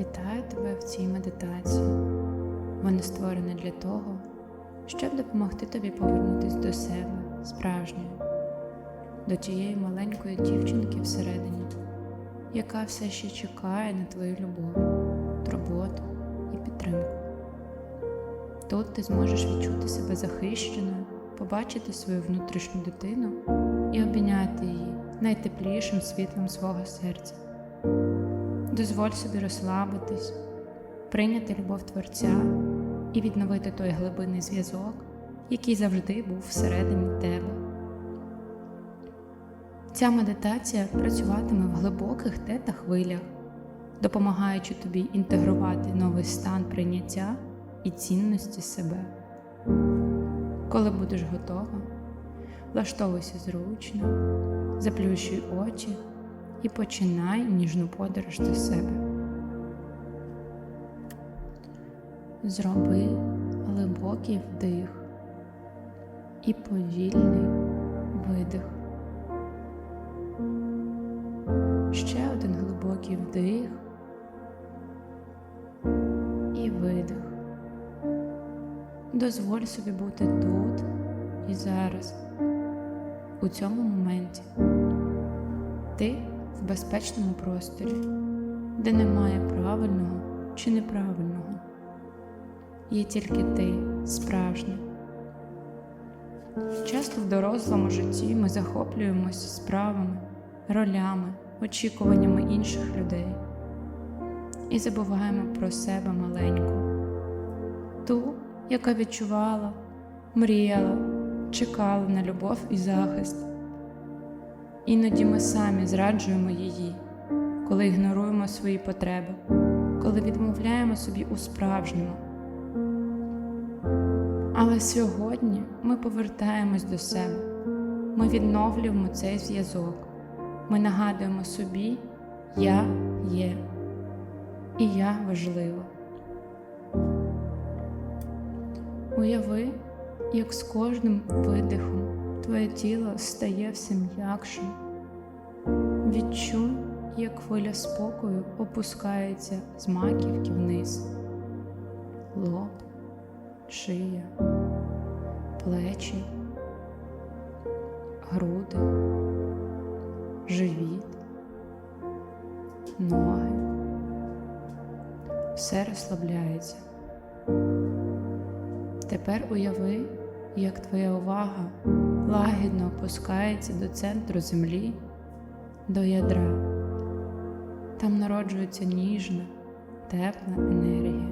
Вітаю тебе в цій медитації. Вона створена для того, щоб допомогти тобі повернутися до себе справжньої, до тієї маленької дівчинки всередині, яка все ще чекає на твою любов, турботу і підтримку. Тут ти зможеш відчути себе захищеною, побачити свою внутрішню дитину і обійняти її найтеплішим світлом свого серця. Дозволь собі розслабитись, прийняти любов Творця і відновити той глибинний зв'язок, який завжди був всередині тебе. Ця медитація працюватиме в глибоких тета-хвилях, допомагаючи тобі інтегрувати новий стан прийняття і цінності себе. Коли будеш готова, влаштовуйся зручно, заплющуй очі і починай ніжну подорож до себе. Зроби глибокий вдих і повільний видих. Ще один глибокий вдих і видих. Дозволь собі бути тут і зараз, у цьому моменті. Ти в безпечному просторі, де немає правильного чи неправильного. Є тільки ти справжній. Часто в дорослому житті ми захоплюємося справами, ролями, очікуваннями інших людей і забуваємо про себе маленьку, ту, яка відчувала, мріяла, чекала на любов і захист. Іноді ми самі зраджуємо її, коли ігноруємо свої потреби, коли відмовляємо собі у справжньому. Але сьогодні ми повертаємось до себе, ми відновлюємо цей зв'язок, ми нагадуємо собі, я є, і я важлива. Уяви, як з кожним видихом твоє тіло стає все м'якшим. Відчуй, як хвиля спокою опускається з маківки вниз, лоб, шия, плечі, груди, живіт, ноги. Все розслабляється. Тепер уяви, як твоя увага лагідно опускається до центру землі, до ядра. Там народжується ніжна, тепла енергія.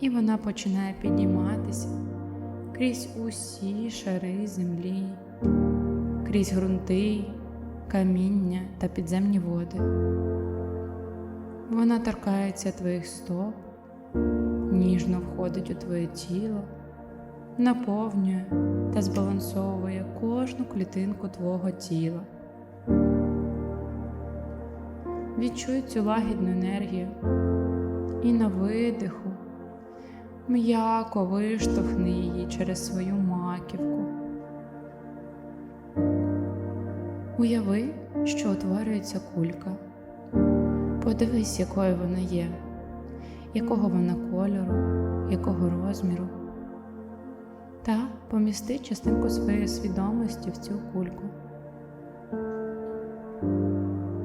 І вона починає підніматися крізь усі шари землі, крізь ґрунти, каміння та підземні води. Вона торкається твоїх стоп, ніжно входить у твоє тіло наповнює та збалансовує кожну клітинку твого тіла. Відчуй цю лагідну енергію і на видиху м'яко виштовхни її через свою маківку. Уяви, що утворюється кулька. Подивись, якою вона є, якого вона кольору, якого розміру та помісти частинку своєї свідомості в цю кульку.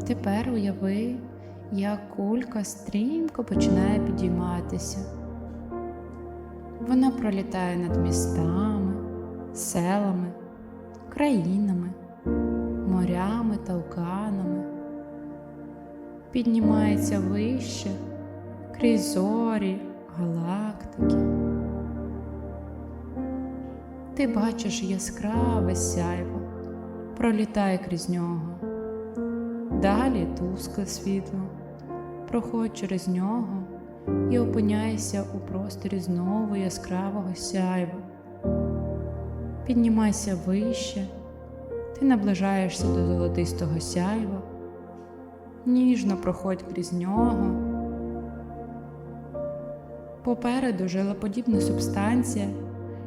Тепер уяви, як кулька стрімко починає підійматися. Вона пролітає над містами, селами, країнами, морями та океанами, піднімається вище крізь зорі, галактики. Ти бачиш яскраве сяйво, пролітає крізь нього. Далі тускле світло, проходь через нього і опиняйся у просторі знову яскравого сяйва. Піднімайся вище, ти наближаєшся до золотистого сяйва, ніжно проходь крізь нього. Попереду жилоподібна субстанція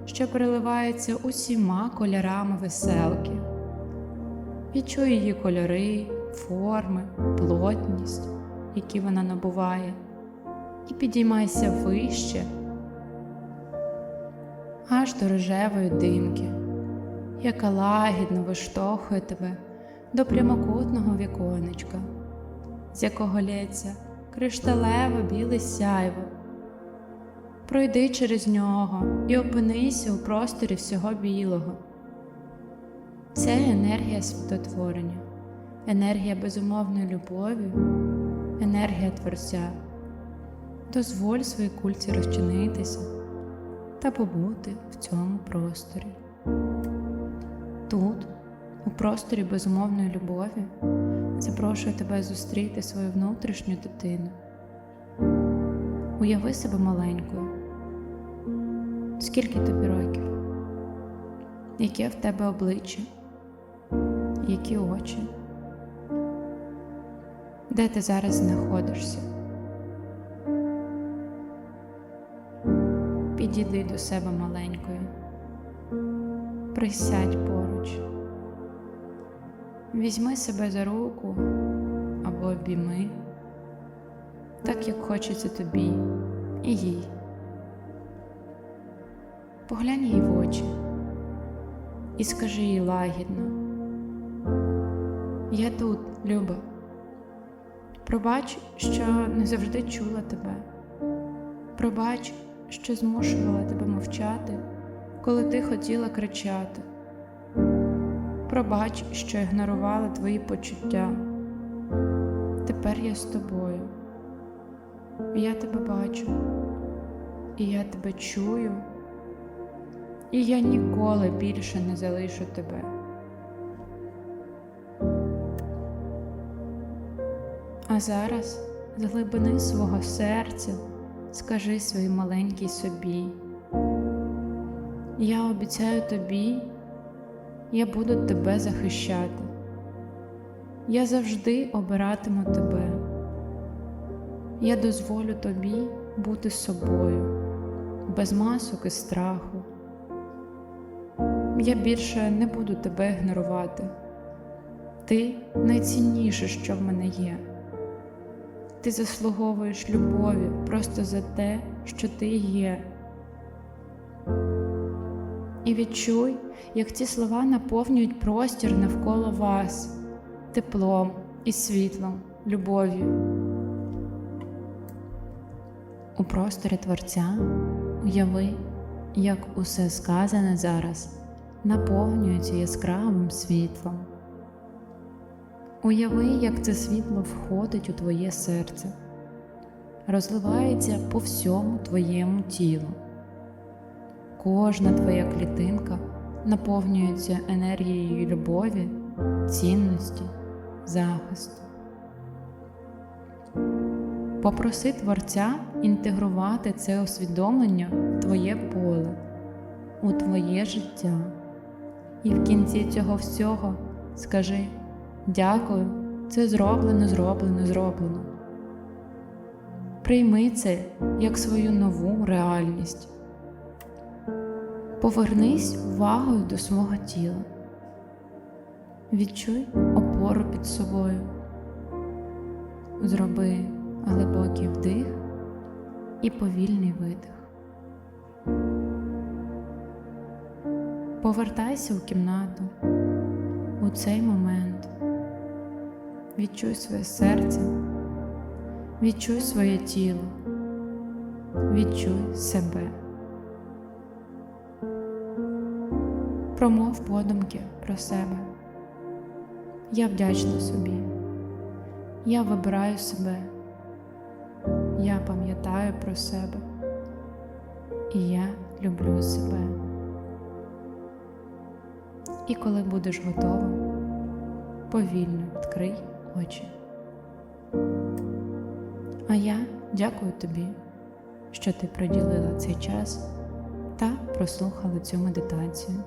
що переливається усіма кольорами веселки. Відчуй її кольори, форми, плотність які вона набуває, і підіймайся вище, аж до рожевої димки, яка лагідно виштовхує тебе до прямокутного віконечка, з якого лється кришталеве біле сяйво. Пройди через нього і опинися у просторі всього білого. Це енергія світотворення, енергія безумовної любові, енергія Творця. Дозволь своїй кульці розчинитися та побути в цьому просторі. Тут, у просторі безумовної любові, запрошую тебе зустріти свою внутрішню дитину. Уяви себе маленькою. Скільки тобі років? Яке в тебе обличчя? Які очі? Де ти зараз знаходишся? Підійди до себе маленькою. Присядь поруч. Візьми себе за руку або обійми, так як хочеться тобі і їй. Поглянь їй в очі і скажи їй лагідно. Я тут, Люба. Пробач, що не завжди чула тебе. Пробач, що змушувала тебе мовчати, коли ти хотіла кричати. Пробач, що ігнорувала твої почуття. Тепер я з тобою. Я тебе бачу, і я тебе чую, і я ніколи більше не залишу тебе. А зараз з глибини свого серця скажи своїй маленькій собі. Я обіцяю тобі, я буду тебе захищати. Я завжди обиратиму тебе. Я дозволю тобі бути собою, без масок і страху. Я більше не буду тебе ігнорувати. Ти найцінніше, що в мене є. Ти заслуговуєш любові просто за те, що ти є. І відчуй, як ці слова наповнюють простір навколо вас теплом і світлом, любов'ю. У просторі Творця уяви, як усе сказане зараз наповнюється яскравим світлом. Уяви, як це світло входить у твоє серце, розливається по всьому твоєму тілу. Кожна твоя клітинка наповнюється енергією любові, цінності, захисту. Попроси Творця інтегрувати це усвідомлення в твоє поле, у твоє життя. І в кінці цього всього скажи дякую, це зроблено, зроблено, зроблено. Прийми це як свою нову реальність. Повернись увагою до свого тіла. Відчуй опору під собою. Зроби глибокий вдих і повільний видих. Повертайся у кімнату у цей момент. Відчуй своє серце, відчуй своє тіло, відчуй себе. Промов подумки про себе. Я вдячна собі. Я вибираю себе. Я пам'ятаю про себе. І я люблю себе. І коли будеш готова, повільно відкрий очі. А я дякую тобі, що ти приділила цей час та прослухала цю медитацію.